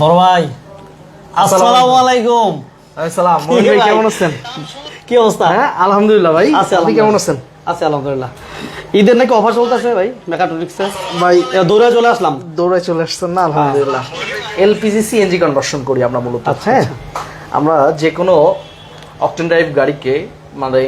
বড় ভাই আসসালামু আলাইকুম। আসসালাম ভাই? কেমন আছেন? কি অবস্থা? হ্যাঁ আলহামদুলিল্লাহ ভাই। আপনি কেমন আছেন? আছে আলহামদুলিল্লাহ। ঈদের নাকি অফার চলতেছে ভাই? মেকাট্রনিক্সে ভাই দৌড়ে চলে আসলাম। দৌড়ায় চলে আসছেন না আলহামদুলিল্লাহ। এলপিজি সিএনজি কনভার্সন করি আমরা মূলত। আচ্ছা, হ্যাঁ। আমরা যে কোনো অকটেন ড্রাইভ গাড়িকে মানে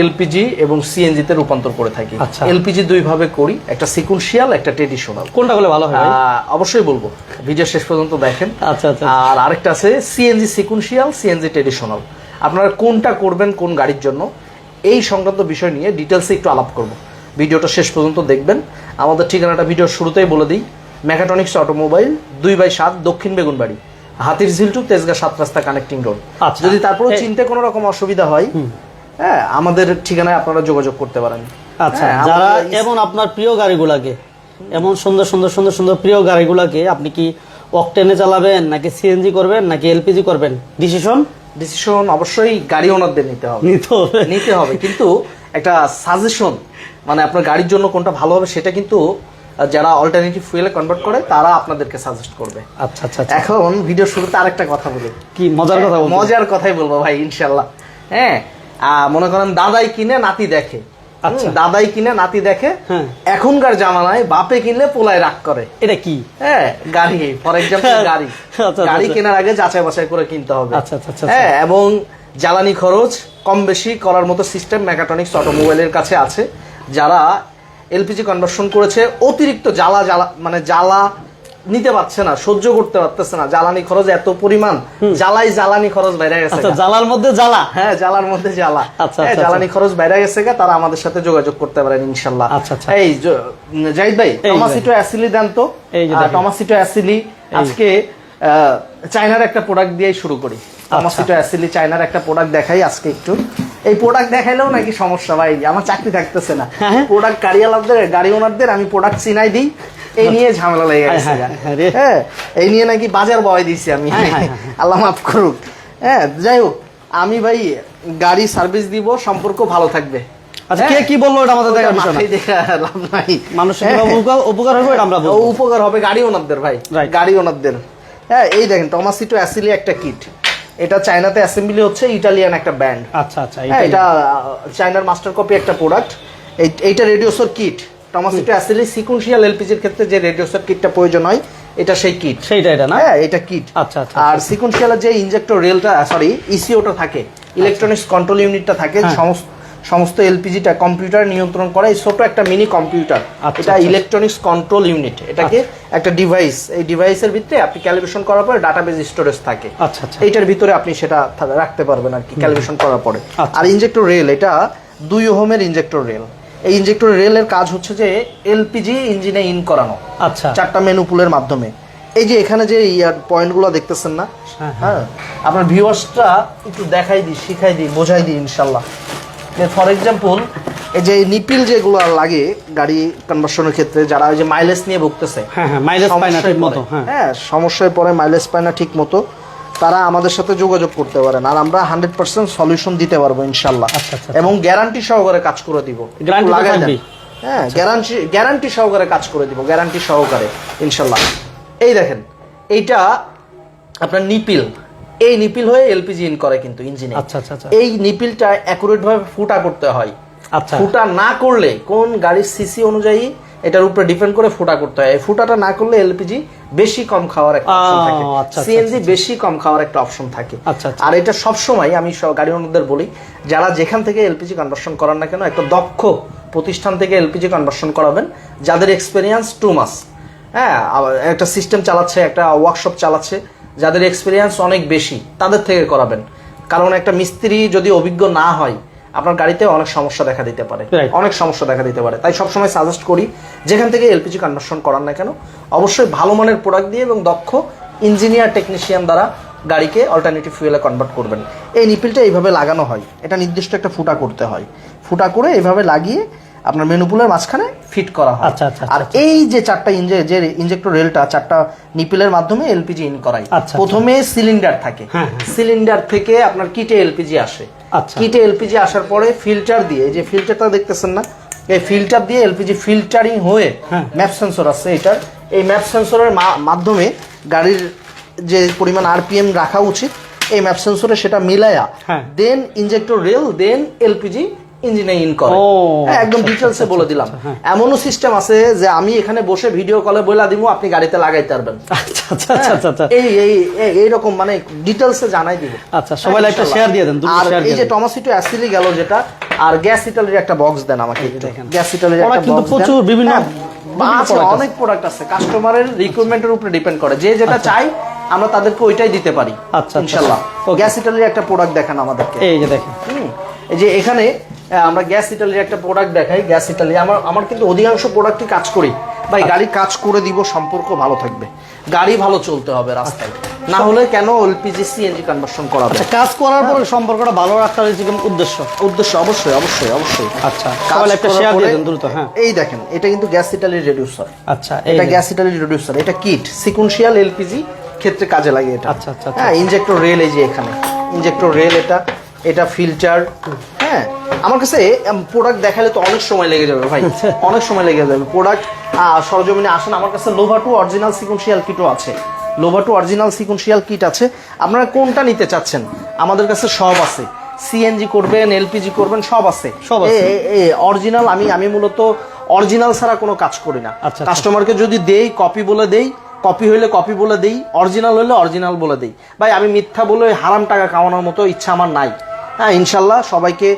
এলপিজি এবং সিএনজি তে রূপান্তর করে থাকি। আচ্ছা। এলপিজি দুই ভাবে করি একটা সিকুয়েন্সিয়াল একটা ট্রেডিশনাল। কোনটা হলে ভালো হয় অবশ্যই বলব। ভিডিও শেষ পর্যন্ত দেখেন। আচ্ছা আচ্ছা। আর আরেকটা আছে সিএনজি সিকুয়েন্সিয়াল সিএনজি ট্রেডিশনাল। আপনারা কোনটা করবেন কোন গাড়ির জন্য এই সংক্রান্ত বিষয় নিয়ে ডিটেলসে একটু আলাপ করব। ভিডিওটা শেষ পর্যন্ত দেখবেন। আমাদের ঠিকানাটা ভিডিওর শুরুতেই বলে দিই। মেকাট্রনিক্স অটোমোবাইল দুই বাই সাত দক্ষিণ বেগুনবাড়ি। হাতির ঝিল টু তেজগা সাত রাস্তা কানেক্টিং রোড আচ্ছা। যদি তারপরে চিনতে কোনো রকম অসুবিধা হয় হ্যাঁ আমাদের ঠিকানায় আপনারা যোগাযোগ করতে পারেন। আচ্ছা হ্যাঁ, যারা এমন আপনার প্রিয় গাড়িগুলাকে এমন সুন্দর সুন্দর সুন্দর সুন্দর প্রিয় গাড়িগুলাকে আপনি কি অকটেনে চালাবেন নাকি সিএনজি করবেন নাকি এলপিজি করবেন? ডিসিশন ডিসিশন অবশ্যই গাড়ি ওনারদের নিতে হবে। নিতে হবে। নিতে হবে কিন্তু একটা সাজেশন মানে আপনার গাড়ির জন্য কোনটা ভালো হবে সেটা কিন্তু যারা অল্টারনেটিভ ফুয়েলে কনভার্ট করে তারা আপনাদেরকে সাজেস্ট করবে। আচ্ছা আচ্ছা আচ্ছা। এখন ভিডিও শুরুতে আরেকটা কথা বলি। কি মজার কথা বলতে মজার কথাই বলব ভাই ইনশাল্লাহ হ্যাঁ মনে করেন দাদাই কিনে নাতি দেখে। আচ্ছা। দাদাই কিনে নাতি দেখে। এখনকার জামানায় বাপে কিনলে পোলায় রাগ করে। এটা কি? হ্যাঁ গাড়ি। ফর এক্সাম্পল গাড়ি। আচ্ছা, আচ্ছা, গাড়ি। কেনার আগে যাচাই বাছাই করে কিনতে হবে। আচ্ছা, আচ্ছা, আচ্ছা, হ্যাঁ এবং জ্বালানি খরচ কম বেশি করার মতো সিস্টেম মেকাট্রনিক্স অটোমোবাইলের কাছে আছে। যারা এলপিজি কনভার্সন করেছে অতিরিক্ত জ্বালা জ্বালা মানে জ্বালা নিতে পারছে না সহ্য করতে পারতেছে না। জ্বালানি খরচ এত পরিমাণ জ্বালাই জ্বালানি খরচ বেড়ে গেছে আচ্ছা জ্বালার মধ্যে জ্বালা? হ্যাঁ জ্বালার মধ্যে জ্বালা। আচ্ছা, হ্যাঁ, আচ্ছা, জ্বালানি খরচ বাইরে গেছে গা, তারা আমাদের সাথে যোগাযোগ করতে পারেন ইনশাল্লাহ। আচ্ছা, আচ্ছা। এই জাহিদ ভাই টমাসিটো অ্যাসিলি দেন তো? এই যে টমাসিটো অ্যাসিলি আজকে চায়নার একটা প্রোডাক্ট দিয়ে শুরু করি। আচ্ছা। টমাসিটো অ্যাসিলি চায়নার একটা প্রোডাক্ট দেখাই আজকে একটু। এই প্রোডাক্ট দেখাইলেও নাকি সমস্যা ভাই। আমার চাকরি থাকতেছে না। হ্যাঁ। প্রোডাক্ট গাড়িওয়ালাদের গাড়ি ওনারদের আমি প্রোডাক্ট চিনাই দিই। এই নিয়ে ঝামেলা লেগে হ্যাঁ, গেছে হ্যাঁ। হ্যাঁ। হ্যাঁ এই নিয়ে নাকি বাজার বয় দিছি আমি। আল্লাহ মাফ করুক। হ্যাঁ যাই হোক আমি ভাই গাড়ি সার্ভিস দিব সম্পর্ক ভালো থাকবে। আচ্ছা কে কি বলল এটা আমাদের দেখার বিষয় না। লাভ নাই। মানুষের উপকার- হবে এটা আমরা ও উপকার হবে গাড়ি ওনারদের ভাই. গাড়ি ওনারদের। হ্যাঁ এই দেখেন টমাসিটো অ্যাসিলি একটা কিট এটা চায়নাতে অ্যাসেম্বলি হচ্ছে ইটালিয়ান একটা ব্যান্ড আচ্ছা আচ্ছা এটা চায়নার মাস্টার কপি একটা প্রোডাক্ট এইটা রেডিওসর কিট টমাসিটো অ্যাসিলি সিকুয়েন্সিয়াল এলপিজির ক্ষেত্রে যে রেডিওসর কিটটা প্রয়োজন হয় এটা সেই কিট সেইটা এটা না? হ্যাঁ এটা কিট আচ্ছা, আচ্ছা, আর সিকুয়েন্সিয়ালের যে ইনজেক্টর রেলটা সরি ইসিওটা থাকে ইলেকট্রনিক্স কন্ট্রোল ইউনিটটা থাকে হ্যাঁ। সমস্ত সমস্ত এলপিজিটা কম্পিউটার নিয়ন্ত্রণ করে এই ছোট একটা মিনি কম্পিউটার আচ্ছা, এটা আচ্ছা। ইলেকট্রনিক্স কন্ট্রোল ইউনিট এটাকে একটা ডিভাইস এই ডিভাইসের ভিতরে আপনি ক্যালিব্রেশন করার পরে ডাটাবেজ স্টোরেজ থাকে। আচ্ছা আচ্ছা। এইটার ভিতরে আপনি সেটা রাখতে পারবেন আর কি ক্যালিব্রেশন করার পরে। আচ্ছা। আর ইনজেক্টর রেল এটা দুই ওহমের ইনজেক্টর রেল এই ইনজেক্টর রেলের কাজ হচ্ছে যে এলপিজি ইঞ্জিনে ইন করানো। আচ্ছা। চারটা মেনু পুলের মাধ্যমে। এই যে এখানে যে ইয়ার পয়েন্টগুলো দেখতেছেন না? হ্যাঁ, হ্যাঁ। আপনার ভিউয়ার্সটা একটু দেখাই দিই শিখাই দিই বোঝাই দিই ইনশাল্লাহ ফর এক্সাম্পল এই যে নিপিল যেগুলো লাগে গাড়ি কনভার্সনের ক্ষেত্রে যারা ওই যে মাইলেজ নিয়ে ভুগতেছে হ্যাঁ হ্যাঁ মাইলেজ পায় না ঠিক মতো হ্যাঁ। হ্যাঁ সমস্যায় পরে মাইলেজ পায় না ঠিক মতো তারা আমাদের সাথে যোগাযোগ করতে পারেন আর আমরা হান্ড্রেড পার্সেন্ট সলিউশন দিতে পারব ইনশাল্লাহ। আচ্ছা, আচ্ছা, এবং গ্যারান্টি সহকারে কাজ করে দিব। লাগাই হ্যাঁ গ্যারান্টি গ্যারান্টি সহকারে কাজ করে দিব গ্যারান্টি সহকারে ইনশাল্লাহ। এই দেখেন এইটা আপনার নিপিল। এই নিপিল হয়ে এলপিজি ইন করে কিন্তু ইঞ্জিনে। আচ্ছা আচ্ছা আচ্ছা। এই নিপিলটা অ্যাকুরেট ভাবে ফুটা করতে হয়। আচ্ছা। ফুটা না করলে কোন গাড়ির সিসি অনুযায়ী এটার উপরে ডিপেন্ড করে ফুটা করতে হয়। এই ফুটাটা না করলে এলপিজি বেশি কম খাওয়ার একটা অপশন থাকে। আচ্ছা, আচ্ছা, সিএনজি বেশি কম খাওয়ার একটা অপশন থাকে। আচ্ছা, আচ্ছা। আর এটা সব সময় আমি সব গাড়ি ওনারদের বলি যারা যেখান থেকে এলপিজি কনভার্সন করান না কেন একটা দক্ষ প্রতিষ্ঠান থেকে এলপিজি কনভার্সন করাবেন যাদের এক্সপেরিয়েন্স টু মাস হ্যাঁ একটা সিস্টেম চালাচ্ছে একটা ওয়ার্কশপ চালাচ্ছে যাদের এক্সপেরিয়েন্স অনেক বেশি তাদের থেকে করাবেন। কারণ একটা মিস্ত্রি যদি অভিজ্ঞ না হয় আপনার গাড়িতে অনেক সমস্যা দেখা দিতে পারে। অনেক সমস্যা দেখা দিতে পারে। তাই সবসময় সাজেস্ট করি যেখান থেকে এলপিজি কনভার্সন করার না কেন অবশ্যই ভালো মানের প্রোডাক্ট দিয়ে এবং দক্ষ ইঞ্জিনিয়ার টেকনিশিয়ান দ্বারা গাড়িকে অল্টারনেটিভ ফুয়েলে কনভার্ট করবেন। এই নিপিলটা এইভাবে লাগানো হয়। এটা নির্দিষ্ট একটা ফুটা করতে হয়। ফুটা করে এইভাবে লাগিয়ে আপনার মেনুপুলের মাঝখানে ফিট করা হয় আচ্ছা, আচ্ছা, আর এই যে চারটা ইঞ্জে যে ইনজেক্টর রেলটা চারটা নিপিলের মাধ্যমে এলপিজি ইন করাই আচ্ছা, প্রথমে সিলিন্ডার থাকে হ্যাঁ, হ্যাঁ। সিলিন্ডার থেকে আপনার কিটে এলপিজি আসে আচ্ছা। কিটে এলপিজি আসার পরে ফিল্টার দিয়ে যে ফিল্টারটা দেখতেছেন না এই ফিল্টার দিয়ে এলপিজি ফিল্টারিং হয়ে হ্যাঁ। ম্যাপ সেন্সর আছে এটার এই ম্যাপ সেন্সরের মাধ্যমে গাড়ির যে পরিমাণ আরপিএম রাখা উচিত এই ম্যাপ সেন্সরে সেটা মিলায়া হ্যাঁ। Then injector rail then LPG ইঞ্জিনে ইন করে হ্যাঁ, একদম আচ্ছা, ডিটেলসে আচ্ছা, বলে আচ্ছা, দিলাম। আচ্ছা, হ্যাঁ। এমনও সিস্টেম আছে যে আমি এখানে বসে ভিডিও কলে বলে দিব আপনি গাড়িতে লাগাইতে পারবেন। আচ্ছা আচ্ছা আচ্ছা আচ্ছা আচ্ছা। এই এই এই- এইরকম মানে ডিটেলসে জানাই দিব। আচ্ছা, সবাই একটা share দিয়ে দেন, আর এই যে টমাসিটো অ্যাসিলি গেল যেটা আর গ্যাস ইটালির একটা বক্স দেন আমাকে। দেখেন। গ্যাস ইটালির একটা কিন্তু প্রচুর বিভিন্ন- হ্যাঁ। অনেক প্রোডাক্ট আছে। কাস্টমারের রিকোয়ারমেন্টের উপরে ডিপেন্ড করে। যে যেটা আচ্ছা। চাই আমরা তাদেরকে ওইটাই দিতে পারি আচ্ছা, আচ্ছা, ইনশাল্লাহ। গ্যাস ইটালির একটা প্রোডাক্ট দেখান আমাদেরকে। এই যে দেখেন। এই যে এখানে আমরা গ্যাস ইটালির একটা প্রোডাক্ট দেখাই গ্যাস ইটালি। আমার আমার কিন্তু অধিকাংশ প্রোডাক্টই কাজ করি। ভাই গাড়ি কাজ করে দিব সম্পর্ক ভালো থাকবে। গাড়ি ভালো চলতে হবে রাস্তায়। না হলে কেন এলপিজি সিএনজি কনভার্সন করা আচ্ছা কাজ করার পরে সম্পর্কটা ভালো রাখার হচ্ছে কি উদ্দেশ্য? উদ্দেশ্য অবশ্যই অবশ্যই অবশ্যই। আচ্ছা সবাই একটা শেয়ার দিয়ে দেন দ্রুত হ্যাঁ। এই দেখেন এটা কিন্তু গ্যাস ইটালির রেডিউসার আচ্ছা এটা গ্যাস ইটালির রেডিউসার এটা কিট সিকুয়েন্সিয়াল এলপিজি ক্ষেত্রে কাজে লাগে এটা। আচ্ছা, আচ্ছা, আচ্ছা। হ্যাঁ ইনজেক্টর রেল এই যে এখানে। ইনজেক্টর রেল এটা এটা ফিল্টার আমার কাছে প্রোডাক্ট দেখালে তো অনেক সময় লেগে যাবে ভাই। আচ্ছা। অনেক সময় লেগে যাবে। প্রোডাক্ট সরজমিনে আসেন আমার কাছে লোভা টু অরিজিনাল সিকুয়েন্সিয়াল কিটও আছে। Lovato two original sequential kit আছে। আপনারা কোনটা নিতে চাচ্ছেন? আমাদের কাছে সব আছে। সিএনজি করবেন এলপিজি করবেন সব আছে। সব আছে। অরিজিনাল আমি আমি মূলত অরিজিনাল ছাড়া কোনো কাজ করি না। আচ্ছা, আচ্ছা। কাস্টমারকে যদি দেই কপি বলে দেই কপি হইলে কপি বলে দেই অরিজিনাল হইলে অরিজিনাল বলে দেই। ভাই আমি মিথ্যা বলে হারাম টাকা কামানোর মতো ইচ্ছা আমার নাই। হ্যাঁ ইনশাল্লাহ সবাইকে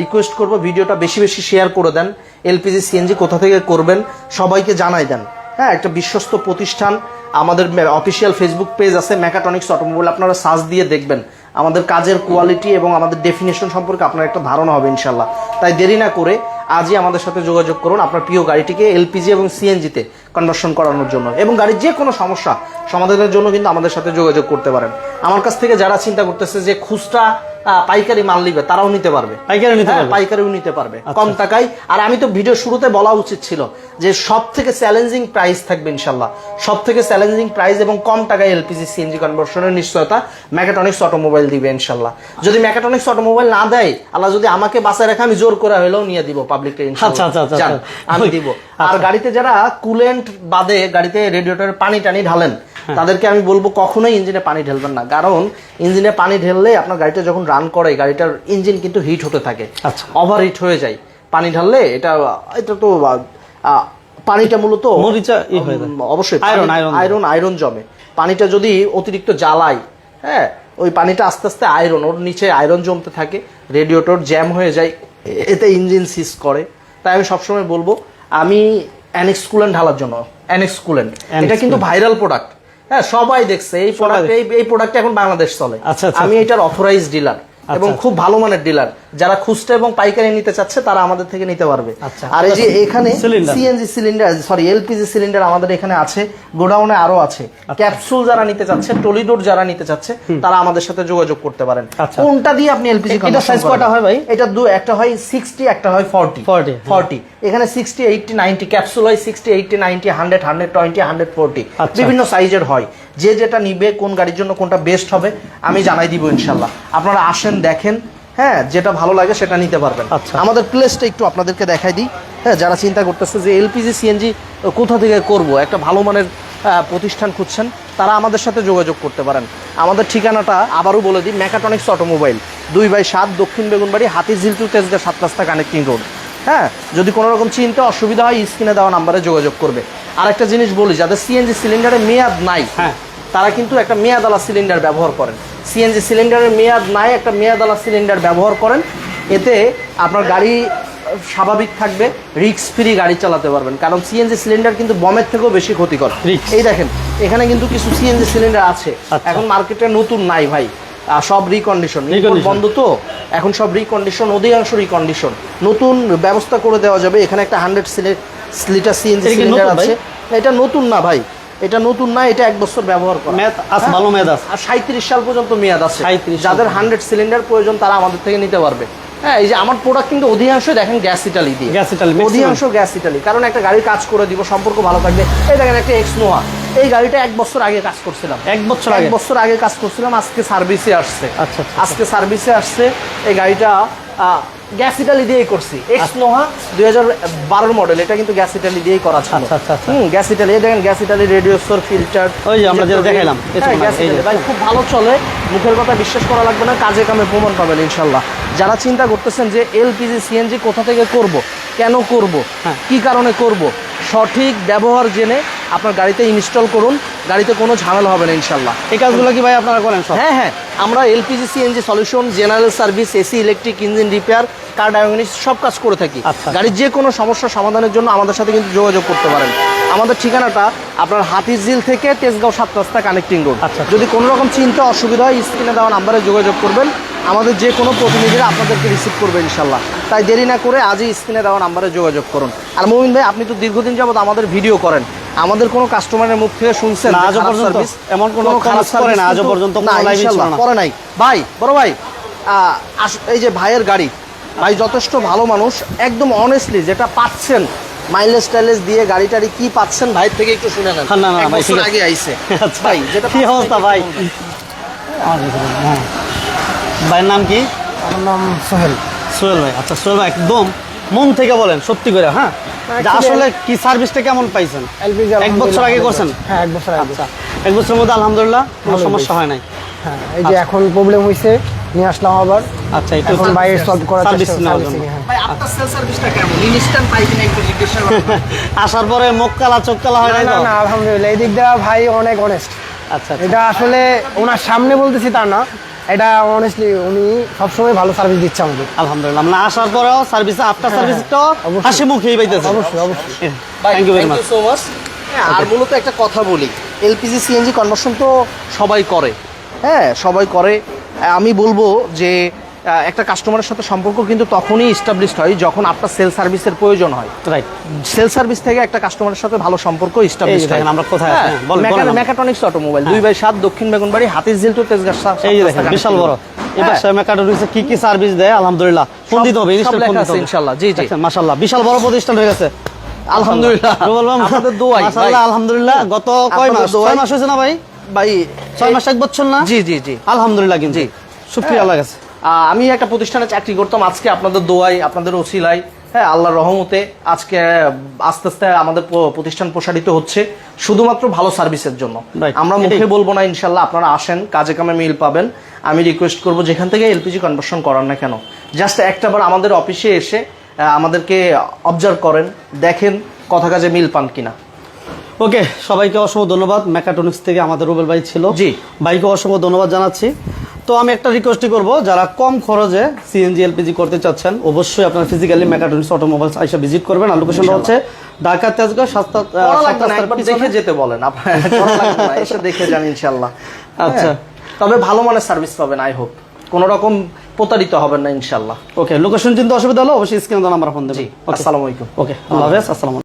রিকোয়েস্ট করব, ভিডিওটা বেশি বেশি শেয়ার করে দেন। এলপিজি, সিএনজি কোথা থেকে করবেন, সবাইকে জানাই দেন। হ্যাঁ একটা বিশ্বস্ত প্রতিষ্ঠান, আমাদের অফিসিয়াল ফেসবুক পেজ আছে মেকাটনিক্স অটোমোবাইল আপনারা সার্চ দিয়ে দেখবেন। আমাদের কাজের কোয়ালিটি এবং আমাদের ডেফিনেশন সম্পর্কে আপনার একটা ধারণা হবে ইনশাল্লাহ তাই দেরি না করে আজই আমাদের সাথে যোগাযোগ করুন, আপনার প্রিয় গাড়িটিকে এলপিজি এবং সিএনজিতে কনভার্সন করানোর জন্য। এবং গাড়ির যে কোনো সমস্যা সমাধানের জন্য কিন্তু আমাদের সাথে যোগাযোগ করতে পারেন। আমার কাছ থেকে যারা চিন্তা করতেছে যে খুচরা পাইকারি মাল নিবে তারাও নিতে পারবে। পাইকারি নিতে হ্যাঁ, পারবে? পাইকারিও নিতে পারবে কম টাকায়। আর আমি তো ভিডিও শুরুতে বলা উচিত ছিল যে সব থেকে চ্যালেঞ্জিং প্রাইস থাকবে ইনশাল্লাহ সব থেকে চ্যালেঞ্জিং প্রাইস এবং কম টাকায় এলপিজি সিএনজি কনভার্সনের নিশ্চয়তা মেকাটনিক্স অটোমোবাইল দিবে ইনশাল্লাহ যদি মেকাটনিক্স অটোমোবাইল না দেয় আল্লাহ যদি আমাকে বাসায় রেখে আমি জোর করে হলেও নিয়ে দিব পাবলিককে আচ্ছা, আচ্ছা, আচ্ছা, আচ্ছা। আমি দিব। আর আচ্ছা। গাড়িতে যারা কুলেন্ট বাদে গাড়িতে রেডিয়েটরে পানি টানি ঢালেন হ্যাঁ। তাদেরকে আমি বলব কখনোই ইঞ্জিনে পানি ঢেলবেন না কারণ ইঞ্জিনে পানি ঢেললে আপনার গাড়িটা যখন রান করে গাড়িটার ইঞ্জিন কিন্তু হিট হতে থাকে আচ্ছা। ওভার হিট হয়ে যায় পানি ঢাললে এটা এটা তো পানিটা মূলত অবশ্যই আয়রন, আয়রন। জমে পানিটা যদি অতিরিক্ত জ্বালায় হ্যাঁ ওই পানিটা আস্তে আস্তে আয়রন ওর নিচে আয়রন জমতে থাকে রেডিয়েটর জ্যাম হয়ে যায় এতে ইঞ্জিন সিজ করে তাই আমি সবসময় বলব আমি অ্যানেক্স কুলেন্ট ঢালার জন্য অ্যানেক্স কুলেন্ট Annex এটা কিন্তু ভাইরাল প্রোডাক্ট হ্যাঁ সবাই দেখছে এই প্রোডাক্ট এই প্রোডাক্ট এখন বাংলাদেশ চলে। আচ্ছা, আচ্ছা, আমি এটার অথরাইজ ডিলার এবং আচ্ছা। খুব ভালো মানের ডিলার যারা খুচরা এবং পাইকারি নিতে চাচ্ছে তারা আমাদের থেকে নিতে পারবে আচ্ছা। আর এই যে এখানে CNG cylinder sorry LPG cylinder আমাদের এখানে আছে গোডাউনে আরও আছে আচ্ছা। ক্যাপসুল যারা নিতে চাচ্ছে টলিডোর যারা নিতে চাচ্ছে তারা আমাদের সাথে যোগাযোগ করতে পারেন আচ্ছা। কোনটা দিয়ে আপনি এলপিজি এটা size কয়টা হয় ভাই? এটা দু একটা হয় সিক্সটি একটা হয় ফর্টি 40, হ্যাঁ। ফর্টি এখানে সিক্সটি এইটটি নাইনটি ক্যাপসুল হয় sixty eighty ninety hundred hundred twenty hundred forty আচ্ছা। বিভিন্ন সাইজের হয় যে যেটা নিবে কোন গাড়ির জন্য কোনটা বেস্ট হবে আমি জানাই দিব ইনশাল্লাহ। আপনারা আসেন দেখেন হ্যাঁ যেটা ভালো লাগে সেটা নিতে পারবেন। আচ্ছা। আমাদের প্লেসটা একটু আপনাদেরকে দেখাই দিই। হ্যাঁ যারা চিন্তা করতেছে যে এলপিজি সিএনজি কোথা থেকে করব একটা ভালো মানের প্রতিষ্ঠান খুঁজছেন তারা আমাদের সাথে যোগাযোগ করতে পারেন। আমাদের ঠিকানাটা আবারও বলে দিই মেকাটনিক্স অটোমোবাইল দুই বাই সাত দক্ষিণ বেগুনবাড়ি হাতিঝিল টু তেজগা সাত রাস্তা কানেক্টিং রোড হ্যাঁ যদি কোনো রকম চিন্তা অসুবিধা হয় স্ক্রিনে দেওয়া নাম্বারে যোগাযোগ করবে। আরেকটা জিনিস বলি যাদের সিএনজি সিলিন্ডারে মেয়াদ নাই হ্যাঁ। তারা কিন্তু একটা মেয়াদালা সিলিন্ডার ব্যবহার করেন। সিএনজি সিলিন্ডারের মেয়াদ নাই একটা মেয়াদালা সিলিন্ডার ব্যবহার করেন। এতে আপনার গাড়ি স্বাভাবিক থাকবে রিক্স ফ্রি গাড়ি চালাতে পারবেন। কারণ সিএনজি সিলিন্ডার কিন্তু বমের থেকেও বেশি ক্ষতিকর। এই দেখেন এখানে কিন্তু কিছু সিএনজি সিলিন্ডার আছে। আচ্ছা। এখন মার্কেটে নতুন নাই ভাই। সব রিকন্ডিশন বন্ধ তো? এখন সব রিকন্ডিশন অধিকাংশ রিকন্ডিশন নতুন ব্যবস্থা করে দেওয়া যাবে। এখানে একটা হান্ড্রেড লিটার সিএনজি সিলিন্ডার আছে। এটা নতুন না ভাই। এটা নতুন না এটা এক বছর ব্যবহার করা। মেয়াদ আছে, ভালো মেয়াদ আছে। আর সাঁত্রিশ সাল পর্যন্ত মেয়াদ আছে। 37 যাদের হান্ড্রেড সিলিন্ডার প্রয়োজন তারা আমাদের থেকে নিতে পারবে। হ্যাঁ এই যে আমার প্রোডাক্ট কিন্তু অধিকাংশ দেখেন গ্যাস ইটালি দিয়ে। Italy, maximum। অধিকাংশ গ্যাস ইটালি কারণ একটা গাড়ির কাজ করে দিব সম্পর্ক ভালো থাকবে। এই দেখেন একটা এক্স নোয়া এই গাড়িটা এক বছর আগে কাজ করছিলাম। এক বছর এক বছর আগে কাজ করছিলাম আজকে সার্ভিসে আসছে। আচ্ছা, আচ্ছা, আজকে সার্ভিসে আসছে। এই গাড়িটা গ্যাস ইটালি দিয়েই করছি। এক্স নোহা দুই হাজার বারোর মডেল এটা কিন্তু গ্যাস ইটালি দিয়েই করা ছিল। আচ্ছা, আচ্ছা, আচ্ছা। হুম গ্যাস ইটালি দেখেন গ্যাস ইটালি রেডিওসর ফিল্টার ওই যে আমরা যেটা দেখাইলাম, হ্যাঁ, সময়, গ্যাস ইটালি। ভাই খুব ভালো চলে। মুখের কথা বিশ্বাস করা লাগবে না কাজে কামে প্রমাণ পাবেন ইনশাল্লাহ যারা চিন্তা করতেছেন যে এলপিজি সিএনজি কোথা থেকে করব কেন করব হ্যাঁ। কি কারণে করব সঠিক ব্যবহার জেনে আপনার গাড়িতে ইনস্টল করুন গাড়িতে কোনো ঝামেলা হবে না ইনশাল্লাহ। এই কাজগুলো কি ভাই আপনারা করেন সব? হ্যাঁ হ্যাঁ। আমরা LPG CNG solution general service AC electric engine repair car diagnosis সব কাজ করে থাকি। আচ্ছা। গাড়ির যে কোনো সমস্যা সমাধানের জন্য আমাদের সাথে কিন্তু যোগাযোগ করতে পারেন। আমাদের ঠিকানাটা আপনার হাতিঝিল থেকে তেজগাঁও সাত রাস্তা কানেক্টিং রোড আচ্ছা। যদি কোনো রকম চিন্তা অসুবিধা হয় স্ক্রিনে দেওয়া নাম্বারে যোগাযোগ করবেন। আমাদের যে কোনো প্রতিনিধিরা আপনাদেরকে রিসিভ করবে ইনশাল্লাহ। তাই দেরি না করে আজই স্ক্রিনে দেওয়া নাম্বারে যোগাযোগ করুন। আর মমিন ভাই আপনি তো দীর্ঘদিন যাবত আমাদের ভিডিও করেন। আমাদের কোনো কাস্টমারের মুখ থেকে শুনছেন না, আজও পর্যন্ত। এমন কোনো খারাপ করে না, আজও পর্যন্ত। করে নাই। ভাই বড় ভাই এই যে ভাইয়ের গাড়ি ভাই যথেষ্ট ভালো মানুষ একদম অনেস্টলি যেটা পাচ্ছেন মাইলেজ টাইলেজ দিয়ে গাড়ি টাড়ি কি পাচ্ছেন ভাইয়ের থেকে একটু শুনে নেন। না, না, না, ভাই। আগে আইছে। আচ্ছা ভাই যেটা কি অবস্থা ভাই? হ্যাঁ ভাইয়ের নাম কি? আমার নাম সোহেল। সোহেল ভাই আচ্ছা সোহেল ভাই একদম মন থেকে বলেন সত্যি করে হ্যাঁ? আসলে কি সার্ভিসটা কেমন পাইছেন? এক বছর আগে করছেন? হ্যাঁ এক বছর আগে আচ্ছা এক বছরের মধ্যে আলহামদুলিল্লাহ কোনো সমস্যা হয় নাই। হ্যাঁ এই যে এখন প্রবলেম হয়েছে নিয়ে আসলাম আবার। আচ্ছা একটু এখন বাইরে সলভ করার সার্ভিস চেষ্টা নেওয়ার জন্য। হ্যাঁ। ভাই আপনার সেল সার্ভিসটা কেমন? ইনস্ট্যান্ট পাই কিনা একটু জিজ্ঞাসা আসার পরে মুখ কালা চোখ কালা হয় না না আলহামদুলিল্লাহ এই দিক দিয়ে ভাই অনেক অনেস্ট আচ্ছা আচ্ছা। এটা আসলে ওনার সামনে বলতেছি তা না এটা অনেস্টলি উনি সবসময় ভালো সার্ভিস দিচ্ছে আমাদের। আলহামদুলিল্লাহ। আমরা আসার পরেও সার্ভিস আফটার সার্ভিস তো হাসি মুখেই পাইতেছে। অবশ্যই অবশ্যই। Thank you very much so much আর মূলত একটা কথা বলি এলপিজি সিএনজি কনভার্সন তো সবাই করে। হ্যাঁ সবাই করে। আমি বলব যে একটা কাস্টমারের সাথে সম্পর্ক কিন্তু তখনই ইস্টাবলিশড হয় যখন আপনার সেল সার্ভিসের প্রয়োজন হয়। রাইট সেল সার্ভিস থেকে একটা কাস্টমারের সাথে ভালো সম্পর্ক ইস্টাবলিশ এই যে দেখেন আমরা কোথায় আছি, হ্যাঁ, মেকাটনিক্স অটোমোবাইল দুই বাই সাত দক্ষিণ বেগুনবাড়ি হাতিঝিল টু তেজগাঁ এই দেখেন বিশাল বড়। মেকাট্রনিক্সে কি কি সার্ভিস দেয়? আলহামদুলিল্লাহ। ফোন দিতে হবে ইনশাল্লাহ, জি, জি। মাশাআল্লাহ বিশাল বড় প্রতিষ্ঠান হয়ে গেছে। আলহামদুলিল্লাহ। আপনাদের দোয়াই, মাশাআল্লাহ আলহামদুলিল্লাহ গত কয় মাস? ছয় মাস হয়েছে না ভাই? ভাই ছয় মাস এক বছর না? জি জি জি। আলহামদুলিল্লাহ কিন্তু। শুক্রিয়া আল্লাহ আমি একটা প্রতিষ্ঠানে চাকরি করতাম আজকে আপনাদের দোয়াই আপনাদের ওসিলাই হ্যাঁ আল্লাহর রহমতে আজকে আস্তে আস্তে আমাদের প্রতিষ্ঠান প্রসারিত হচ্ছে শুধুমাত্র ভালো সার্ভিসের জন্য। আমরা মুখে বলব না ইনশাল্লাহ আপনারা আসেন কাজে কামে মিল পাবেন। আমি রিকোয়েস্ট করব যেখান থেকে এলপিজি কনভার্সন করার না কেন। জাস্ট একটাবার আমাদের অফিসে এসে আমাদেরকে অবজার্ভ করেন দেখেন কথা কাজে মিল পান কিনা। ওকে সবাইকে অসংখ্য ধন্যবাদ। মেকাট্রনিক্স থেকে আমাদের রুবেল ভাই ছিল। জি। ভাইকে অসংখ্য ধন্যবাদ জানাচ্ছি। তো আমি একটা রিকোয়েস্টই করব যারা কম খরচে সিএনজি এলপিজি করতে চাচ্ছেন অবশ্যই আপনারা ফিজিক্যালি মেকাট্রনিক্স অটোমোবাইলস আইসা ভিজিট করবেন। আর লোকেশনটা হচ্ছে ঢাকা তেজগাঁও সাতটা দেখে যেতে বলেন। আপনার এসে দেখে যান ইনশাল্লাহ। আচ্ছা। হ্যাঁ। তবে ভালো মানের সার্ভিস পাবেন আই হোপ কোন রকম প্রতারিত হবেন না ইনশাল্লাহ। ওকে লোকেশন চিন্তা অসুবিধা হলো অবশ্যই স্ক্রিনে নাম্বার ফোন দেবেন। আসসালামু আলাইকুম। ওকে আল্লাহ হাফেজ আসসালামু।